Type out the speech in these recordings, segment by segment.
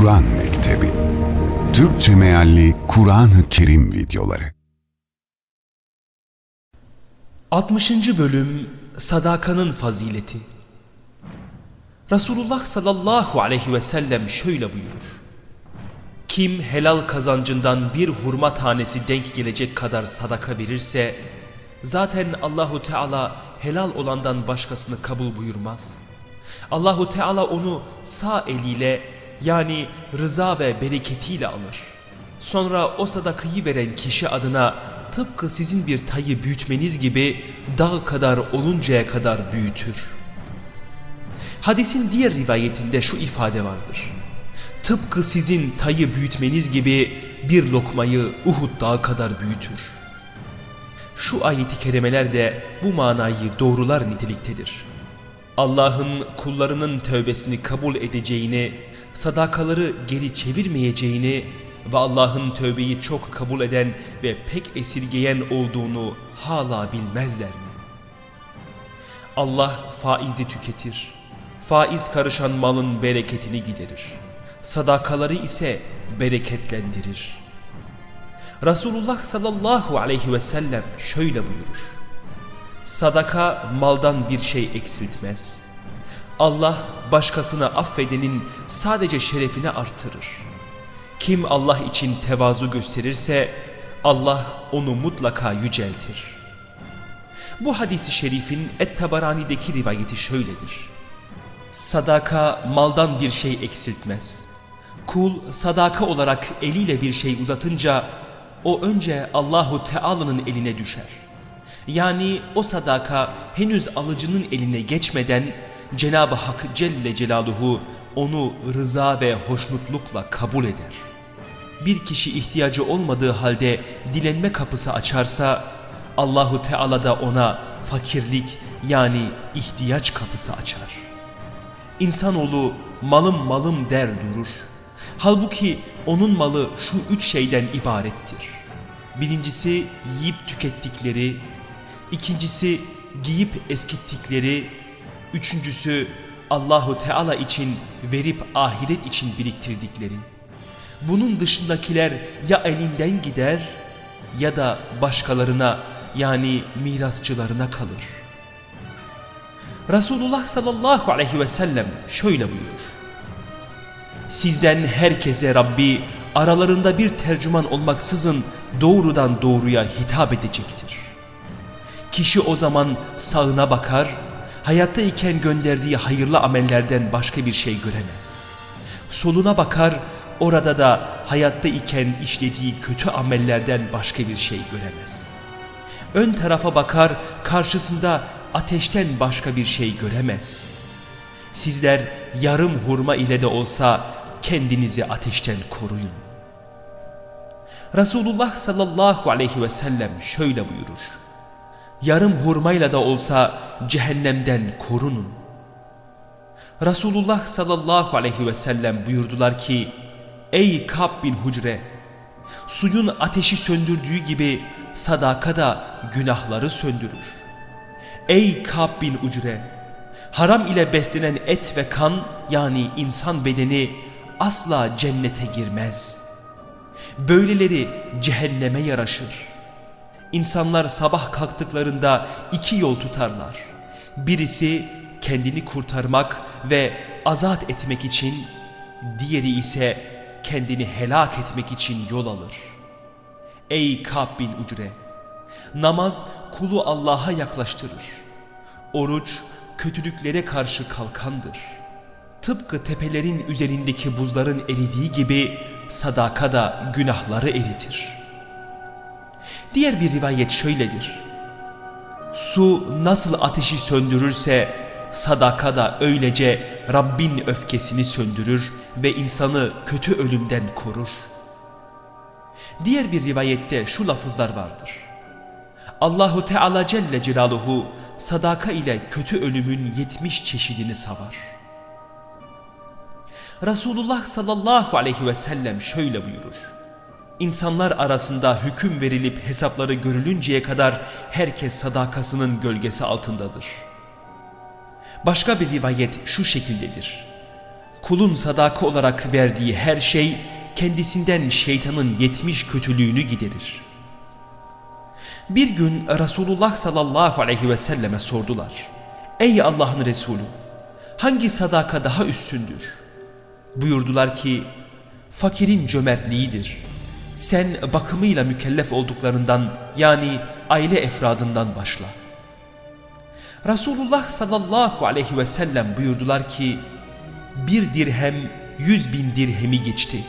Kur'an Mektebi Türkçe mealli Kur'an-ı Kerim videoları 60. Bölüm Sadakanın Fazileti Resulullah sallallahu aleyhi ve sellem şöyle buyurur. Kim helal kazancından bir hurma tanesi denk gelecek kadar sadaka verirse, zaten Allahu Teala helal olandan başkasını kabul buyurmaz. Allahu Teala onu sağ eliyle yani rıza ve bereketiyle alır. Sonra o sadakayı veren kişi adına tıpkı sizin bir tayı büyütmeniz gibi dağ kadar oluncaya kadar büyütür. Hadisin diğer rivayetinde şu ifade vardır. Tıpkı sizin tayı büyütmeniz gibi bir lokmayı Uhud dağı kadar büyütür. Şu ayeti kerimeler de bu manayı doğrular niteliktedir. Allah'ın kullarının tövbesini kabul edeceğini, sadakaları geri çevirmeyeceğini ve Allah'ın tövbeyi çok kabul eden ve pek esirgeyen olduğunu hala bilmezler mi? Allah faizi tüketir. Faiz karışan malın bereketini giderir. Sadakaları ise bereketlendirir. Resulullah sallallahu aleyhi ve sellem şöyle buyurur. Sadaka maldan bir şey eksiltmez. Allah başkasına affedenin sadece şerefini artırır. Kim Allah için tevazu gösterirse Allah onu mutlaka yüceltir. Bu hadisi şerifin Et-Tabarani'deki rivayeti şöyledir. Sadaka maldan bir şey eksiltmez. Kul sadaka olarak eliyle bir şey uzatınca o önce Allahu Teala'nın eline düşer. Yani o sadaka henüz alıcının eline geçmeden Cenab-ı Hak Celle Celaluhu onu rıza ve hoşnutlukla kabul eder. Bir kişi ihtiyacı olmadığı halde dilenme kapısı açarsa Allahu Teala da ona fakirlik yani ihtiyaç kapısı açar. İnsanoğlu malım malım der durur. Halbuki onun malı şu üç şeyden ibarettir. Birincisi yiyip tükettikleri, ikincisi giyip eskittikleri, üçüncüsü Allahu Teala için verip ahiret için biriktirdikleri. Bunun dışındakiler ya elinden gider ya da başkalarına yani mirasçılarına kalır. Resulullah sallallahu aleyhi ve sellem şöyle buyurur. Sizden herkese Rabbi aralarında bir tercüman olmaksızın doğrudan doğruya hitap edecektir. Kişi o zaman sağına bakar, hayatta iken gönderdiği hayırlı amellerden başka bir şey göremez. Soluna bakar, orada da hayatta iken işlediği kötü amellerden başka bir şey göremez. Ön tarafa bakar, karşısında ateşten başka bir şey göremez. Sizler yarım hurma ile de olsa kendinizi ateşten koruyun. Resulullah sallallahu aleyhi ve sellem şöyle buyurur. Yarım hurmayla da olsa cehennemden korunun. Resulullah sallallahu aleyhi ve sellem buyurdular ki Ey Kab bin Hucre suyun ateşi söndürdüğü gibi sadaka da günahları söndürür. Ey Kab bin Ucre haram ile beslenen et ve kan yani insan bedeni asla cennete girmez. Böyleleri cehenneme yaraşır. İnsanlar sabah kalktıklarında iki yol tutarlar. Birisi kendini kurtarmak ve azat etmek için, diğeri ise kendini helak etmek için yol alır. Ey Kab bin Ucre! Namaz kulu Allah'a yaklaştırır. Oruç kötülüklere karşı kalkandır. Tıpkı tepelerin üzerindeki buzların eridiği gibi sadaka da günahları eritir. Diğer bir rivayet şöyledir. Su nasıl ateşi söndürürse sadaka da öylece Rabbin öfkesini söndürür ve insanı kötü ölümden korur. Diğer bir rivayette şu lafızlar vardır. Allahu Teala Celle Celaluhu sadaka ile kötü ölümün yetmiş çeşidini savar. Resulullah sallallahu aleyhi ve sellem şöyle buyurur. İnsanlar arasında hüküm verilip hesapları görülünceye kadar herkes sadakasının gölgesi altındadır. Başka bir rivayet şu şekildedir. kulun sadaka olarak verdiği her şey kendisinden şeytanın yetmiş kötülüğünü giderir. Bir gün Resulullah sallallahu aleyhi ve selleme sordular. Ey Allah'ın Resulü hangi sadaka daha üstündür? Buyurdular ki fakirin cömertliğidir. Sen bakımıyla mükellef olduklarından yani aile efradından başla. Resulullah sallallahu aleyhi ve sellem buyurdular ki bir dirhem yüz bin dirhemi geçti.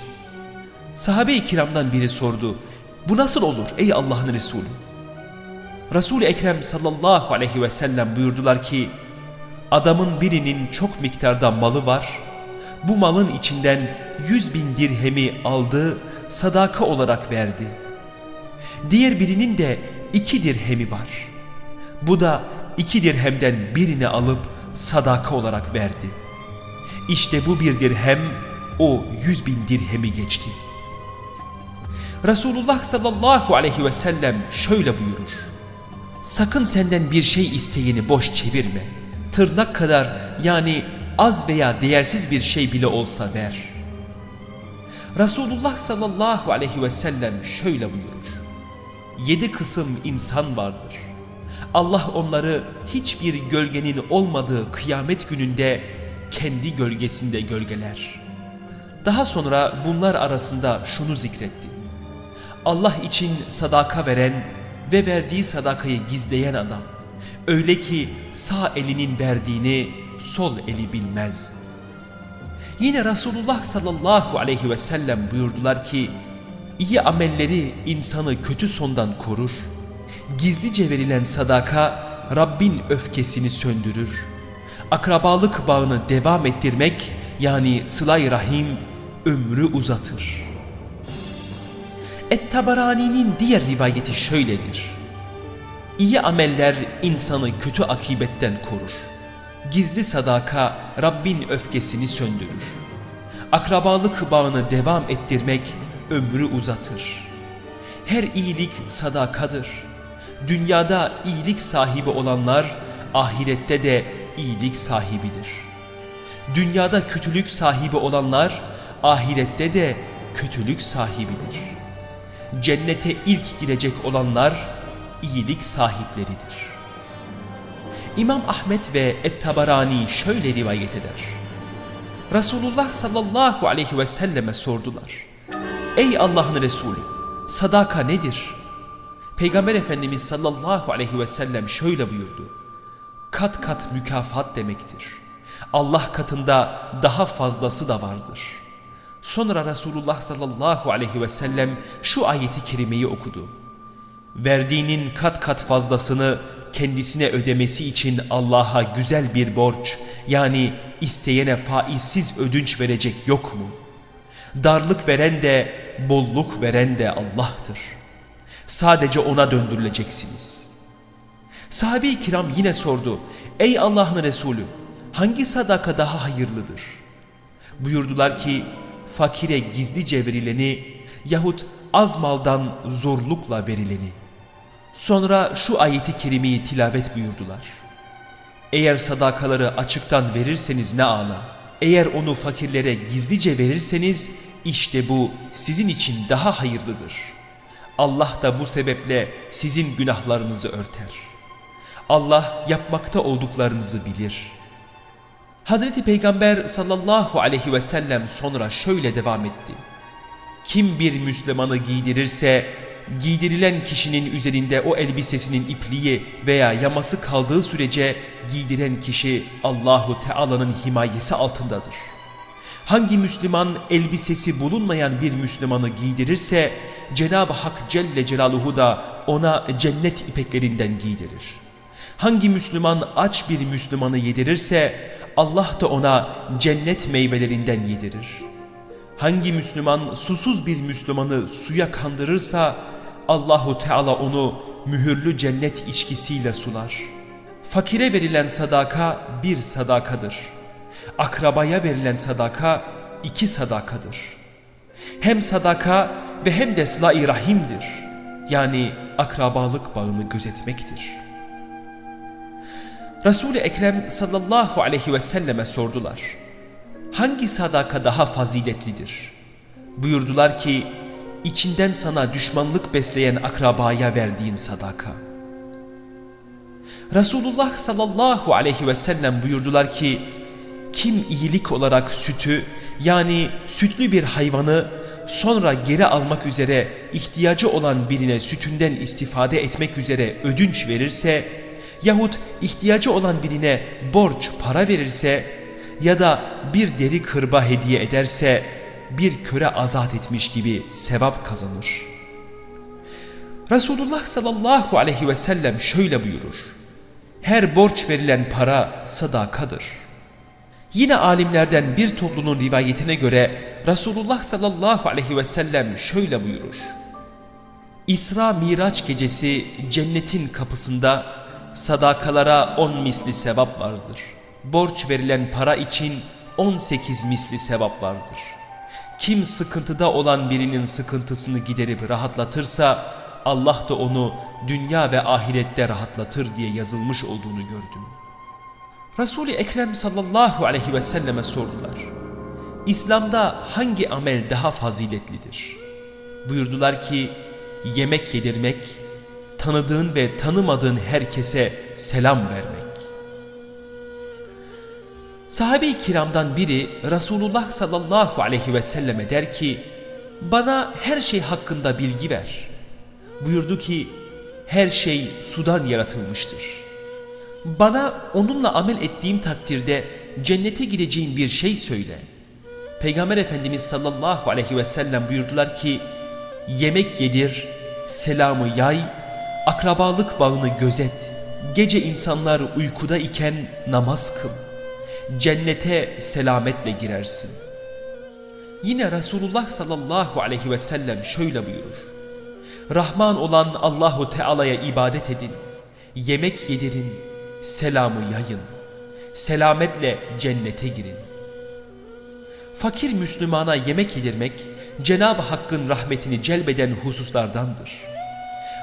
Sahabe-i kiramdan biri sordu. Bu nasıl olur ey Allah'ın Resulü? Resul-i Ekrem sallallahu aleyhi ve sellem buyurdular ki adamın birinin çok miktarda malı var. Bu malın içinden yüz bin dirhemi aldı, sadaka olarak verdi. Diğer birinin de iki dirhemi var. Bu da iki dirhemden birini alıp sadaka olarak verdi. İşte bu bir dirhem o yüz bin dirhemi geçti. Resulullah sallallahu aleyhi ve sellem şöyle buyurur. Sakın senden bir şey isteyeni boş çevirme. Tırnak kadar yani az veya değersiz bir şey bile olsa ver. Resulullah sallallahu aleyhi ve sellem şöyle buyurur. Yedi kısım insan vardır. Allah onları hiçbir gölgenin olmadığı kıyamet gününde kendi gölgesinde gölgeler. Daha sonra bunlar arasında şunu zikretti. Allah için sadaka veren ve verdiği sadakayı gizleyen adam. Öyle ki sağ elinin verdiğini sol eli bilmez. Yine Resulullah sallallahu aleyhi ve sellem buyurdular ki, iyi amelleri insanı kötü sondan korur. Gizlice verilen sadaka Rabbin öfkesini söndürür. Akrabalık bağını devam ettirmek yani sıla rahim ömrü uzatır. Et-Tabarani'nin diğer rivayeti şöyledir. İyi ameller insanı kötü akibetten korur. Gizli sadaka Rabbin öfkesini söndürür. Akrabalık bağını devam ettirmek ömrü uzatır. Her iyilik sadakadır. Dünyada iyilik sahibi olanlar ahirette de iyilik sahibidir. Dünyada kötülük sahibi olanlar ahirette de kötülük sahibidir. Cennete ilk girecek olanlar iyilik sahipleridir. İmam Ahmet ve Et-Tabarani şöyle rivayet eder. Resulullah sallallahu aleyhi ve selleme sordular. Ey Allah'ın Resulü sadaka nedir? Peygamber Efendimiz sallallahu aleyhi ve sellem şöyle buyurdu. Kat kat mükafat demektir. Allah katında daha fazlası da vardır. Sonra Resulullah sallallahu aleyhi ve sellem şu ayeti kerimeyi okudu. Verdiğinin kat kat fazlasını kendisine ödemesi için Allah'a güzel bir borç yani isteyene faizsiz ödünç verecek yok mu? Darlık veren de bolluk veren de Allah'tır. Sadece ona döndürüleceksiniz. Sahabe-i kiram yine sordu. Ey Allah'ın Resulü hangi sadaka daha hayırlıdır? Buyurdular ki fakire gizlice verileni yahut az maldan zorlukla verileni. Sonra şu ayeti kerimeyi tilavet buyurdular. Eğer sadakaları açıktan verirseniz ne ala. Eğer onu fakirlere gizlice verirseniz işte bu sizin için daha hayırlıdır. Allah da bu sebeple sizin günahlarınızı örter. Allah yapmakta olduklarınızı bilir. Hazreti Peygamber sallallahu aleyhi ve sellem sonra şöyle devam etti. Kim bir Müslümanı giydirirse giydirilen kişinin üzerinde o elbisesinin ipliği veya yaması kaldığı sürece giydiren kişi Allahu Teala'nın himayesi altındadır. Hangi Müslüman elbisesi bulunmayan bir Müslümanı giydirirse Cenab-ı Hak Celle Celaluhu da ona cennet ipeklerinden giydirir. Hangi Müslüman aç bir Müslümanı yedirirse Allah da ona cennet meyvelerinden yedirir. Hangi Müslüman susuz bir Müslümanı suya kandırırsa Allahu Teala onu mühürlü cennet içkisiyle sular. Fakire verilen sadaka bir sadakadır. Akrabaya verilen sadaka iki sadakadır. Hem sadaka ve hem de sıla-i rahimdir. Yani akrabalık bağını gözetmektir. Resul-i Ekrem sallallahu aleyhi ve selleme sordular. hangi sadaka daha faziletlidir? Buyurdular ki içinden sana düşmanlık besleyen akrabaya verdiğin sadaka. Resulullah sallallahu aleyhi ve sellem buyurdular ki kim iyilik olarak sütü yani sütlü bir hayvanı sonra geri almak üzere ihtiyacı olan birine sütünden istifade etmek üzere ödünç verirse yahut ihtiyacı olan birine borç para verirse ya da bir deri kırba hediye ederse bir köre azat etmiş gibi sevap kazanır. Resulullah sallallahu aleyhi ve sellem şöyle buyurur. Her borç verilen para sadakadır. Yine alimlerden bir topluluğun rivayetine göre Resulullah sallallahu aleyhi ve sellem şöyle buyurur. İsra Miraç gecesi cennetin kapısında sadakalara on misli sevap vardır. Borç verilen para için 18 misli sevap vardır. Kim sıkıntıda olan birinin sıkıntısını giderip rahatlatırsa Allah da onu dünya ve ahirette rahatlatır diye yazılmış olduğunu gördüm. Resul-i Ekrem sallallahu aleyhi ve selleme sordular. İslam'da hangi amel daha faziletlidir? Buyurdular ki yemek yedirmek, tanıdığın ve tanımadığın herkese selam vermek. Sahabe-i kiramdan biri Resulullah sallallahu aleyhi ve selleme der ki bana her şey hakkında bilgi ver. Buyurdu ki her şey sudan yaratılmıştır. Bana onunla amel ettiğim takdirde cennete gideceğim bir şey söyle. Peygamber Efendimiz sallallahu aleyhi ve sellem buyurdular ki yemek yedir, selamı yay, akrabalık bağını gözet, gece insanlar uykuda iken namaz kıl. Cennete selametle girersin. Yine Resulullah sallallahu aleyhi ve sellem şöyle buyurur. Rahman olan Allahu Teala'ya ibadet edin, yemek yedirin, selamı yayın, selametle cennete girin. Fakir Müslümana yemek yedirmek Cenab-ı Hakk'ın rahmetini celbeden hususlardandır.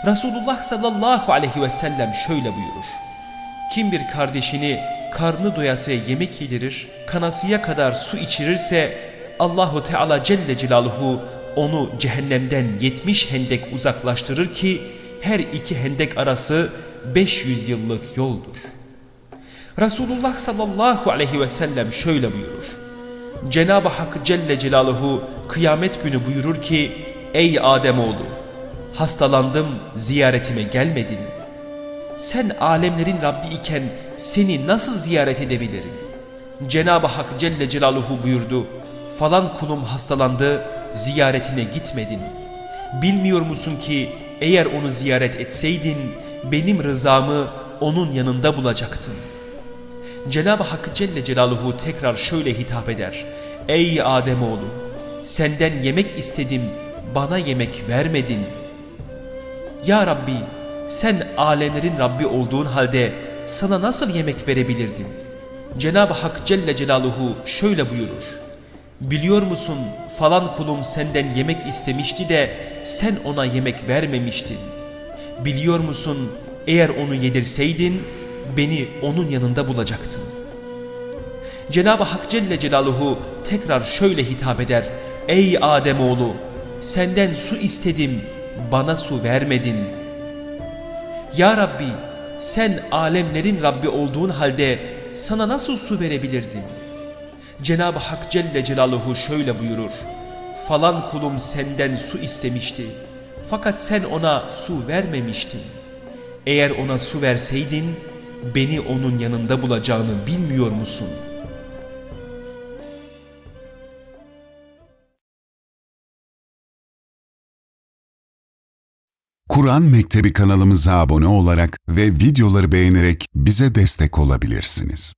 Resulullah sallallahu aleyhi ve sellem şöyle buyurur. Kim bir kardeşini karnı doyasıya yemek yedirir, kanasıya kadar su içirirse Allahu Teala Celle Celaluhu onu cehennemden 70 hendek uzaklaştırır ki her iki hendek arası 500 yıllık yoldur. Resulullah sallallahu aleyhi ve sellem şöyle buyurur. Cenab-ı Hak Celle Celaluhu kıyamet günü buyurur ki Ey Ademoğlu hastalandım ziyaretime gelmedin. Sen alemlerin Rabbi iken seni nasıl ziyaret edebilirim? Cenab-ı Hak Celle Celaluhu buyurdu. Falan kulum hastalandı ziyaretine gitmedin. Bilmiyor musun ki eğer onu ziyaret etseydin benim rızamı onun yanında bulacaktın. Cenab-ı Hak Celle Celaluhu tekrar şöyle hitap eder. Ey Ademoğlu senden yemek istedim bana yemek vermedin. Ya Rabbi sen alemlerin Rabbi olduğun halde sana nasıl yemek verebilirdim? Cenab-ı Hak Celle Celaluhu şöyle buyurur. Biliyor musun falan kulum senden yemek istemişti de sen ona yemek vermemiştin. Biliyor musun eğer onu yedirseydin beni onun yanında bulacaktın. Cenab-ı Hak Celle Celaluhu tekrar şöyle hitap eder. Ey Ademoğlu senden su istedim bana su vermedin. Ya Rabbi sen alemlerin Rabbi olduğun halde sana nasıl su verebilirdim? Cenab-ı Hak Celle Celaluhu şöyle buyurur. Falan kulum senden su istemişti. Fakat sen ona su vermemiştin. Eğer ona su verseydin beni onun yanında bulacağını bilmiyor musun? Kur'an Mektebi kanalımıza abone olarak ve videoları beğenerek bize destek olabilirsiniz.